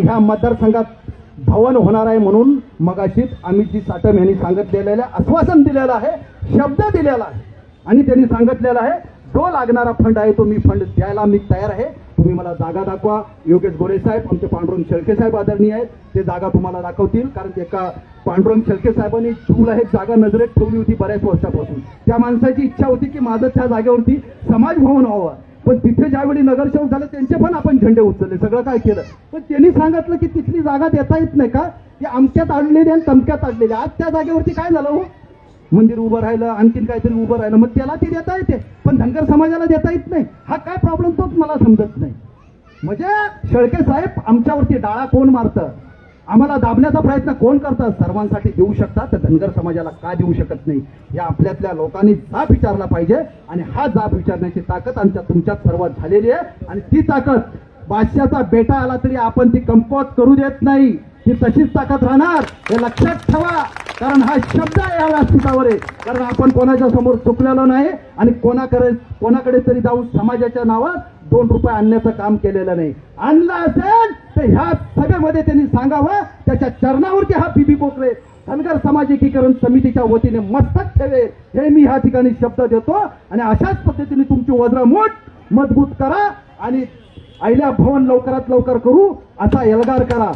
ह्या मतदारसंघात भवन होणार आहे म्हणून मगाशीच अमितजी साटम यांनी सांगितलेलं आहे आश्वासन दिलेलं आहे शब्द दिलेला आहे. आणि त्यांनी सांगितलेलं आहे जो लागणारा फंड आहे तो मी फंड द्यायला मी तयार आहे. तुम्ही मला जागा दाखवा. योगेश गोरे साहेब आमचे पांडुरंग शेळके साहेब आदरणीय आहेत. ते जागा तुम्हाला दाखवतील कारण एका पांडुरंग शेळके साहेबांनी जूला एक जागा नजरेत ठेवली होती बऱ्याच वर्षापासून. त्या माणसाची इच्छा होती की माझं त्या जागेवरती समाज भवन व्हावं. पण तिथे ज्यावेळी नगरसेवक झाले त्यांचे पण आपण झेंडे उचलले. सगळं काय केलं? पण त्यांनी सांगितलं की तिथली जागा देता येत नाही का? की आमच्यात अडलेली आणि तमक्यात अडलेली आज त्या जागेवरती काय झालं हो? मंदिर उभं राहिलं आणखीन काहीतरी उभं राहिलं. मग त्याला ती देता येते. पण धनगर समाजाला देता येत नाही. हा काय प्रॉब्लेम तोच मला समजत नाही. म्हणजे शेळके साहेब आमच्यावरती डाळा कोण मारतं? आम्हाला दाबण्याचा प्रयत्न कोण करतात? सर्वांसाठी देऊ शकतात. तर धनगर समाजाला का देऊ शकत नाही? या आपल्यातल्या लोकांनी जाब विचारला पाहिजे. आणि हा जाब विचारण्याची ताकद आमच्या तुमच्यात सर्वात झालेली आहे. आणि ती ताकद बादशाचा बेटा आला तरी आपण ती कंपोज करू देत नाही. ही तशीच ताकद राहणार. हे लक्षात ठेवा. कारण हा शब्द या व्यासपीठावर. आहे कारण आपण कोणाच्या समोर चुकलेलो नाही. आणि कोणाकडे कोणाकडे तरी जाऊन समाजाच्या नावात दोन रुपये आणण्याचं काम केलेलं नाही. आणलं असेल तर ह्या सभेमध्ये त्यांनी सांगावं त्याच्या चरणावरती हा बीबी पोकळे धनगर समाज एकीकरण समितीच्या वतीने मस्तक ठेवे. हे मी ह्या ठिकाणी शब्द देतो आणि अशाच पद्धतीने तुमची वज्रमूठ मजबूत करा आणि अहिल्या भवन लवकरात लवकर करू असा एल्गार करा.